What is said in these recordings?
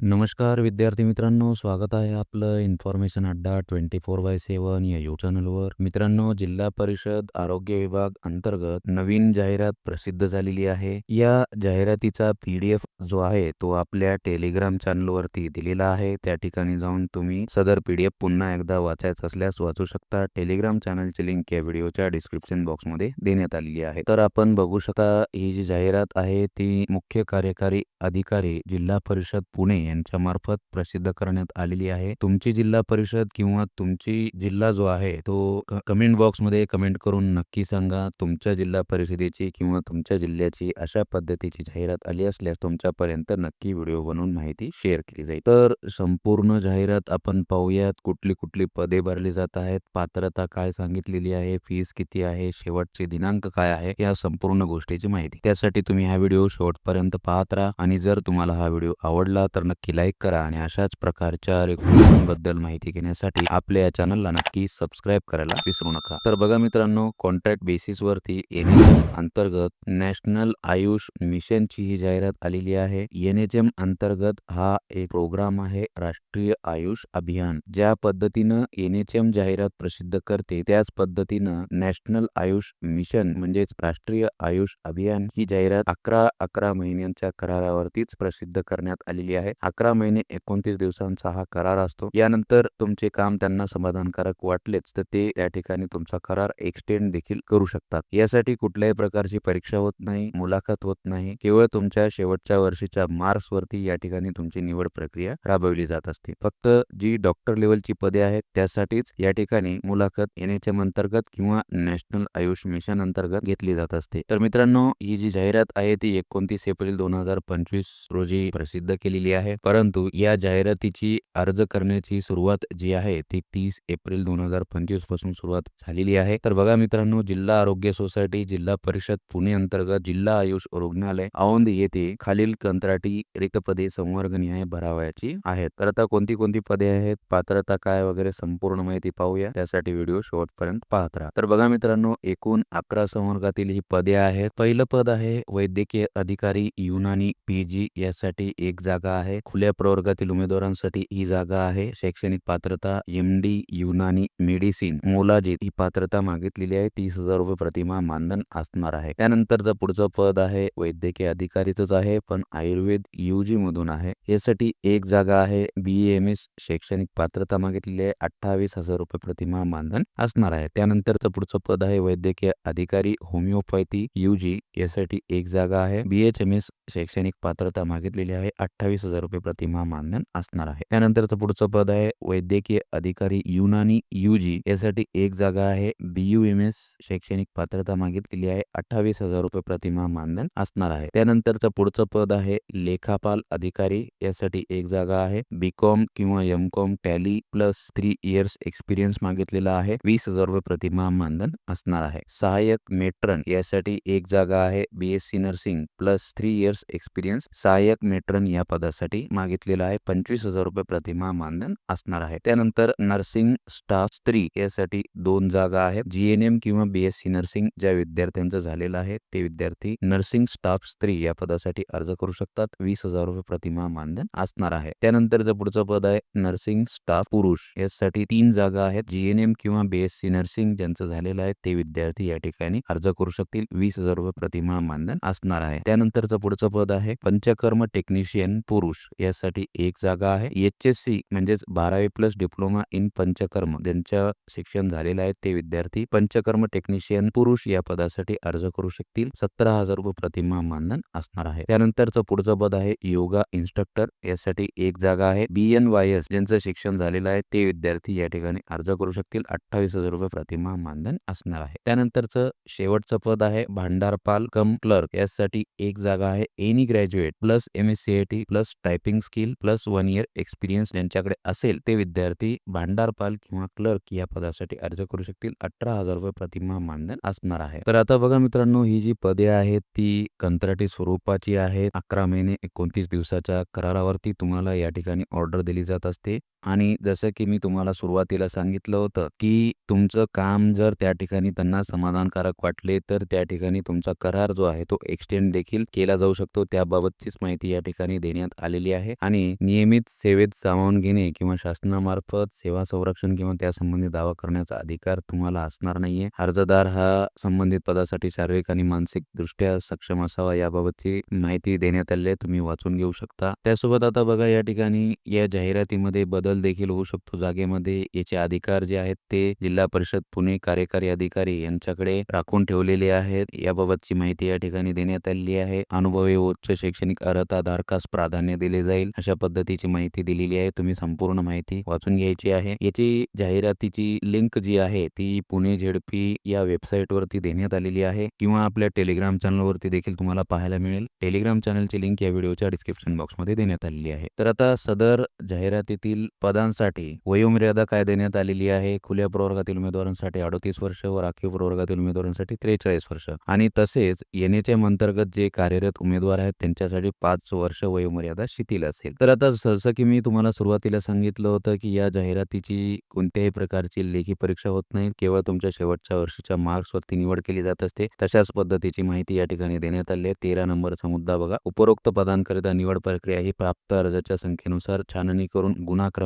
नमस्कार विद्यार्थी मित्रांनो स्वागत आहे आपलं इन्फॉर्मेशन अड्डा ट्वेंटी फोर बाय सेवन या यू चॅनलवर मित्रांनो जिल्हा परिषद आरोग्य विभाग अंतर्गत नवीन जाहिरात प्रसिद्ध झालेली आहे. या जाहिरातीचा पी डी एफ जो आहे तो आपल्या टेलिग्राम चॅनलवरती दिलेला आहे. त्या ठिकाणी जाऊन तुम्ही सदर पी डी एफ पुन्हा एकदा वाचायचं असल्यास वाचू शकता. टेलिग्राम चॅनलची लिंक या व्हिडिओच्या डिस्क्रिप्शन बॉक्समध्ये देण्यात आलेली आहे. तर आपण बघू शकता ही जी जाहिरात आहे ती मुख्य कार्यकारी अधिकारी जिल्हा परिषद पुणे यांच्या मार्फत प्रसिद्ध करण्यात आलेली आहे. तुमची जिल्हा परिषद किंवा तुमची जिल्हा जो आहे तो कमेंट बॉक्समध्ये कमेंट करून नक्की सांगा. तुमच्या जिल्हा परिषदेची किंवा तुमच्या जिल्ह्याची अशा पद्धतीची जाहिरात आली असल्यास तुमच्यापर्यंत नक्की व्हिडिओ बनवून माहिती शेअर केली जाईल. तर संपूर्ण जाहिरात आपण पाहूयात. कुठली कुठली पदे भरली जात आहेत? पात्रता काय सांगितलेली आहे? फीस किती आहे? शेवटचे दिनांक काय आहे? या संपूर्ण गोष्टीची माहिती. त्यासाठी तुम्ही हा व्हिडिओ शेवटपर्यंत पाहत राहा. आणि जर तुम्हाला हा व्हिडिओ आवडला तर नक्की लाईक करा आणि अशाच प्रकारच्या रेकॉर्डिंगबद्दल माहिती घेण्यासाठी आपल्या या चॅनलला नक्की सबस्क्राईब करायला विसरू नका. तर बघा मित्रांनो कॉन्ट्रॅक्ट बेसिसवरती एन एच एनएचएम अंतर्गत नॅशनल आयुष मिशनची ही जाहिरात आलेली आहे. एनएचएम अंतर्गत हा एक प्रोग्राम आहे राष्ट्रीय आयुष अभियान. ज्या पद्धतीनं एनएचएम जाहिरात प्रसिद्ध करते त्याच पद्धतीनं नॅशनल आयुष मिशन म्हणजेच राष्ट्रीय आयुष अभियान ही जाहिरात अकरा अकरा महिन्यांच्या करारावरतीच प्रसिद्ध करण्यात आलेली आहे. अकरा महिने एकोणतीस दिवसांचा हा करार असतो. यानंतर तुमचे काम त्यांना समाधानकारक वाटलेच तर ते त्या ठिकाणी तुमचा करार एक्सटेंड देखील करू शकतात. यासाठी कुठल्याही प्रकारची परीक्षा होत नाही मुलाखत होत नाही. केवळ तुमच्या शेवटच्या वर्षीच्या मार्क्स वरती या ठिकाणी तुमची निवड प्रक्रिया राबवली जात असते. फक्त जी डॉक्टर लेवलची पदे आहेत त्यासाठीच या ठिकाणी मुलाखत एनएचएम अंतर्गत किंवा नॅशनल आयुष मिशन अंतर्गत घेतली जात असते. तर मित्रांनो ही जी जाहिरात आहे ती एकोणतीस एप्रिल दोन हजार पंचवीस रोजी प्रसिद्ध केलेली आहे. परंतु या जाहिरातीची अर्ज करण्याची सुरुवात जी आहे ती तीस एप्रिल दोन हजार पंचवीसपासून सुरुवात झालेली आहे. तर बघा मित्रांनो जिल्हा आरोग्य सोसायटी जिल्हा परिषद पुणे अंतर्गत जिल्हा आयुष रुग्णालय औंध येथे खालील कंत्राटी रिक्त पदे संवर्गनिहाय भरावयाची आहेत. तर आता कोणती कोणती पदे आहेत? पात्रता काय वगैरे संपूर्ण माहिती पाहूया. त्यासाठी व्हिडिओ शेवटपर्यंत पाहत राहा. तर बघा मित्रांनो एकूण अकरा संवर्गातील ही पदे आहेत. पहिलं पद आहे वैद्यकीय अधिकारी युनानी पीजी यासाठी एक जागा आहे. खुल्या प्रवर्गातील उमेदवारांसाठी ही जागा आहे. शैक्षणिक पात्रता एम डी युनानी मेडिसिन मोलाजीत ही पात्रता मागितलेली आहे. तीस हजार रुपये प्रतिमा मानधन असणार आहे. त्यानंतरचं पुढचं पद आहे वैद्यकीय अधिकारीच आहे पण आयुर्वेद युजी मधून आहे. यासाठी एक जागा आहे बी एम एस शैक्षणिक पात्रता मागितलेली आहे. अठ्ठावीस हजार रुपये प्रतिमा मानधन असणार आहे. त्यानंतरचं पुढचं पद आहे वैद्यकीय अधिकारी होमिओपॅथी युजी यासाठी एक जागा आहे. बी एच एम एस शैक्षणिक पात्रता मागितलेली आहे. अठ्ठावीस हजार रुपये प्रतिमा मानधन असणार आहे. त्यानंतरचं पुढचं पद आहे वैद्यकीय अधिकारी युनानी युजी. यासाठी एक जागा आहे. बी यू एम एस शैक्षणिक पात्रता मागितलेली आहे. अठ्ठावीस हजार रुपये प्रतिमा मानधन असणार आहे. त्यानंतरचं पुढचं पद आहे लेखापाल अधिकारी. यासाठी एक जागा आहे. बीकॉम किंवा M Com Tally plus three years experience मागितलेला आहे. वीस हजार रुपये प्रतिमा मानधन असणार आहे. सहाय्यक मेट्रन. यासाठी एक जागा आहे. BSc nursing plus three years experience. सहाय्यक मेट्रन या पदासाठी मागितलेलं आहे. पंचवीस हजार रुपये प्रतिमा मानधन असणार आहे. त्यानंतर नर्सिंग स्टाफ स्त्री यासाठी दोन जागा आहेत. जीएनएम किंवा बीएससी नर्सिंग ज्या विद्यार्थ्यांचं झालेलं आहे ते विद्यार्थी नर्सिंग स्टाफ स्त्री या पदासाठी अर्ज करू शकतात. वीस हजार रुपये प्रतिमा मानधन असणार आहे. त्यानंतरचं पुढचं पद आहे नर्सिंग स्टाफ पुरुष यासाठी तीन जागा आहेत. जीएनएम किंवा बीएससी नर्सिंग ज्यांचं झालेलं आहे ते विद्यार्थी या ठिकाणी अर्ज करू शकतील. वीस हजार रुपये प्रतिमा मानधन असणार आहे. त्यानंतरचं पुढचं पद आहे पंचकर्म टेक्निशियन पुरुष. यासाठी एक जागा आहे. एच एस सी म्हणजेच बारावी प्लस डिप्लोमा इन पंचकर्म. ज्यांच्या शिक्षण झालेलं आहे ते विद्यार्थी पंचकर्म टेक्निशियन पुरुष या पदासाठी अर्ज करू शकतील. सतरा हजार रुपये प्रतिमा मानधन असणार आहे. त्यानंतरचं पुढचं पद आहे योगा इन्स्ट्रक्टर. यासाठी एक जागा आहे. बी एन वाय एस ज्यांचं शिक्षण झालेलं आहे ते विद्यार्थी या ठिकाणी अर्ज करू शकतील. अठ्ठावीस हजार रुपये प्रतिमा मानधन असणार आहे. त्यानंतरचं शेवटचं पद आहे भांडारपाल कम क्लर्क. यासाठी एक जागा आहे. Any graduate plus M S C I T plus typing skill plus one year experience ज्यांच्याकडे असेल ते विद्यार्थी भांडारपाल किंवा क्लर्क या पदासाठी अर्ज करू शकतील. अठरा हजार रुपये प्रतिमा मानधन असणार आहे. तर आता बघा मित्रांनो ही जी पदे आहेत ती कंत्राटी स्वरूपाची आहेत. अकरा महिने एकोणतीस दिवसाच्या करारावरती तुम्हाला या ठिकाणी ऑर्डर दिली जात असते. आणि जसं की मी तुम्हाला सुरुवातीला सांगितलं होतं की तुमचं काम जर त्या ठिकाणी त्यांना समाधानकारक वाटले तर त्या ठिकाणी तुमचा करार जो आहे तो एक्सटेंड देखील केला जाऊ शकतो. त्याबाबतचीच माहिती या ठिकाणी देण्यात आलेली आहे. आणि नियमित सेवेत सामावून घेणे किंवा शासनामार्फत सेवा संरक्षण किंवा त्यासंबंधी दावा करण्याचा अधिकार तुम्हाला असणार नाहीये. अर्जदार हा संबंधित पदासाठी शारीरिक आणि मानसिक दृष्ट्या सक्षम असावा याबाबतची माहिती देण्यात आली आहे. तुम्ही वाचून घेऊ शकता. त्यासोबत आता बघा या ठिकाणी या जाहिरातीमध्ये बदल देखील होऊ शकतो. जागेमध्ये याचे अधिकार जे आहेत ते जिल्हा परिषद पुणे कार्यकारी अधिकारी यांच्याकडे राखून ठेवलेले आहेत. याबाबतची माहिती या ठिकाणी देण्यात आलेली आहे. अनुभवी उच्च शैक्षणिक अर्हता धारकास प्राधान्य दिले जाईल अशा पद्धतीची माहिती दिलेली आहे. तुम्ही संपूर्ण माहिती वाचून घ्यायची आहे. याची जाहिरातीची लिंक जी आहे ती पुणे झेडपी या वेबसाईट वरती देण्यात आलेली आहे किंवा आपल्या टेलिग्राम चॅनल वरती देखील तुम्हाला पाहायला मिळेल. टेलिग्राम चॅनलची लिंक या व्हिडिओच्या डिस्क्रिप्शन बॉक्समध्ये देण्यात आलेली आहे. तर आता सदर जाहिरातीतील पदांसाठी वयोमर्यादा काय देण्यात आलेली आहे. खुल्या प्रवर्गातील उमेदवारांसाठी अडतीस वर्ष व राखीव प्रवर्गातील उमेदवारांसाठी त्रेचाळीस वर्ष. आणि तसेच एनएचएम अंतर्गत जे कार्यरत उमेदवार आहेत त्यांच्यासाठी पाच वर्ष वयोमर्यादा शिथिल असेल. तर आता जसं की मी तुम्हाला सुरुवातीला सांगितलं होतं की या जाहिरातीची कोणत्याही प्रकारची लेखी परीक्षा होत नाही. केवळ तुमच्या शेवटच्या वर्षीच्या मार्क्सवरती निवड केली जात असते. तशाच पद्धतीची माहिती या ठिकाणी देण्यात आली आहे. तेरा नंबरचा मुद्दा बघा. उपरोक्त पदांकरिता निवड प्रक्रिया ही प्राप्त अर्जाच्या संख्येनुसार छाननी करून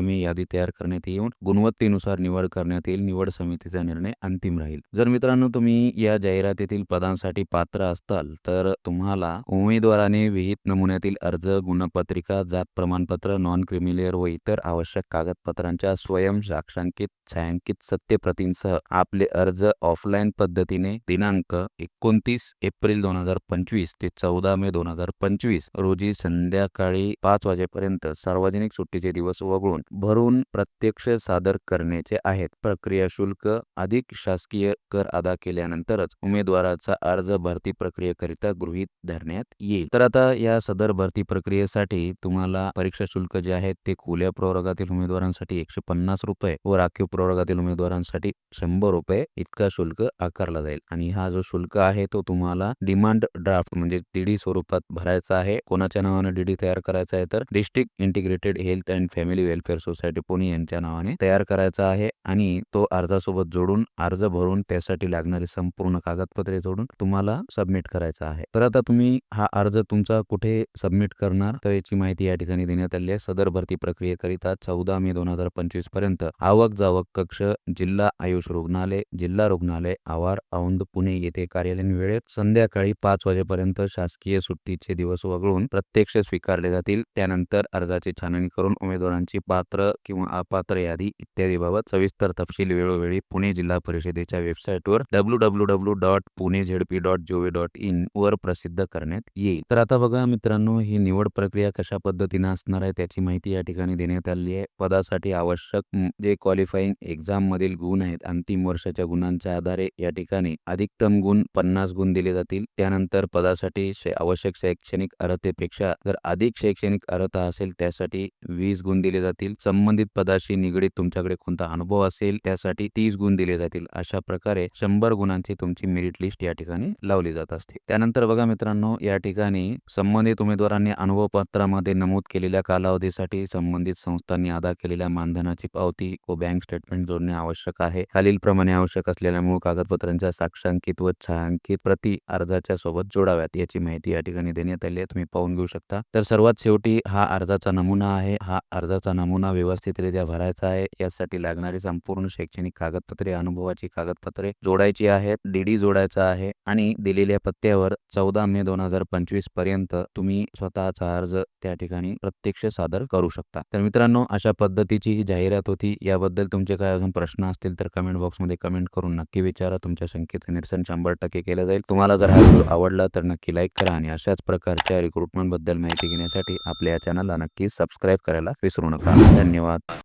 अनुक्रमे यादी तयार करण्यात येऊन गुणवत्तेनुसार निवड करण्यात येईल. निवड समितीचा निर्णय अंतिम राहील. जर मित्रांनो तुम्ही या जाहिरातीतील पदांसाठी पात्र असताल तर तुम्हाला उमेदवाराने विहित नमुन्यातील अर्ज गुणपत्रिका जात प्रमाणपत्र नॉन क्रिमिलेअर व इतर आवश्यक कागदपत्रांच्या स्वयं साक्षांकित छायांकित सत्यप्रतींसह आपले अर्ज ऑफलाईन पद्धतीने दिनांक एकोणतीस एप्रिल दोन हजार पंचवीस ते चौदा मे दोन हजार पंचवीस रोजी संध्याकाळी पाच वाजेपर्यंत सार्वजनिक सुट्टीचे दिवस वगळून भरून प्रत्यक्ष सादर करण्याचे आहेत. प्रक्रिया शुल्क अधिक शासकीय कर अदा केल्यानंतरच उमेदवाराचा अर्ज भरती प्रक्रियेकरिता गृहीत धरण्यात येईल. तर आता या सदर भरती प्रक्रियेसाठी तुम्हाला परीक्षा शुल्क जे आहे ते खुल्या प्रवर्गातील उमेदवारांसाठी एकशे पन्नास रुपये व राखीव प्रवर्गातील उमेदवारांसाठी शंभर रुपये इतका शुल्क आकारला जाईल. आणि हा जो शुल्क आहे तो तुम्हाला डिमांड ड्राफ्ट म्हणजे डीडी स्वरूपात भरायचा आहे. कोणाच्या नावाने डीडी तयार करायचा आहे तर district integrated health and family welfare society Pune यांच्या नावाने तयार करायचा आहे आणि तो अर्जासोबत जोडून अर्ज भरून त्यासाठी लागणारी संपूर्ण कागदपत्रे जोडून तुम्हाला सबमिट करायचा आहे. तर आता तुम्ही हा अर्ज तुमचा कुठे सबमिट करणार? तर याची माहिती या ठिकाणी देण्यात आली आहे. सदर भरती प्रक्रियेकरिता चौदा मे दोन हजार पंचवीसपर्यंत आवक जावक कक्ष जिल्हा आयुष रुग्णालय जिल्हा रुग्णालय आवार औंध पुणे येथे कार्यालयीन वेळेत संध्याकाळी पाच वाजेपर्यंत शासकीय सुट्टीचे दिवस वगळून प्रत्यक्ष स्वीकारले जातील. त्यानंतर अर्जाची छाननी करून उमेदवारांची पात्र किंवा अपात्र यादी इत्यादी बाबत सविस्तर तपशील वेळोवेळी पुणे जिल्हा परिषदेच्या वेबसाईटवर W W W dot Pune ZP dot G O V dot in वर प्रसिद्ध करण्यात येईल. तर आता बघा मित्रांनो ही निवड प्रक्रिया कशा पद्धतीने असणार आहे त्याची माहिती या ठिकाणी देण्यात आली आहे. पदासाठी आवश्यक जे क्वालिफाईंग एक्झाम मधील गुण आहेत अंतिम वर्षाच्या गुणांच्या आधारे या ठिकाणी अधिकतम गुण पन्नास गुण दिले जातील. त्यानंतर पदासाठी शै- आवश्यक शैक्षणिक अर्हतेपेक्षा जर अधिक शैक्षणिक अर्हता असेल त्यासाठी वीस गुण दिले जातील. संबंधित पदाशी निगडीत तुमच्याकडे कोणता अनुभव असेल त्यासाठी तीस गुण दिले जातील. अशा प्रकारे शंभर गुणांची तुमची मेरिट लिस्ट या ठिकाणी लावली जात असते. त्यानंतर बघा मित्रांनो या ठिकाणी संबंधित उमेदवारांनी अनुभव पत्रामध्ये नमूद केलेल्या कालावधीसाठी संबंधित संस्थांनी अदा केलेल्या मानधनाची पावती व बँक स्टेटमेंट जोडणे आवश्यक आहे. खालील प्रमाणे आवश्यक असलेल्या मूळ कागदपत्रांच्या साक्षांकित व छायांकित प्रति अर्जाच्या सोबत जोडाव्यात. याची माहिती या ठिकाणी देण्यात आली आहे तुम्ही पाहून घेऊ शकता. तर सर्वात शेवटी हा अर्जाचा नमुना आहे. हा अर्जाचा नमुना व्यवस्थितरित्या भरायचा आहे. यासाठी लागणारी संपूर्ण शैक्षणिक कागदपत्रे अनुभवाची कागदपत्रे जोडायची आहेत. डीडी जोडायचा आहे आणि दिलेल्या पत्त्यावर चौदा मे दोन हजार पंचवीसपर्यंत तुम्ही स्वतःचा अर्ज त्या ठिकाणी प्रत्यक्ष सादर करू शकता. तर मित्रांनो अशा पद्धतीची ही जाहिरात होती. याबद्दल तुमचे काय अजून प्रश्न असतील तर कमेंट बॉक्समध्ये कमेंट करून नक्की विचारा. तुमच्या शंकेचं निरसन शंभर टक्के केलं जाईल. तुम्हाला जर हा व्हिडिओ आवडला तर नक्की लाईक करा आणि अशाच प्रकारच्या रिक्रुटमेंटबद्दल माहिती घेण्यासाठी आपल्या या चॅनलला नक्की सबस्क्राईब करायला विसरू नका. धन्यवाद.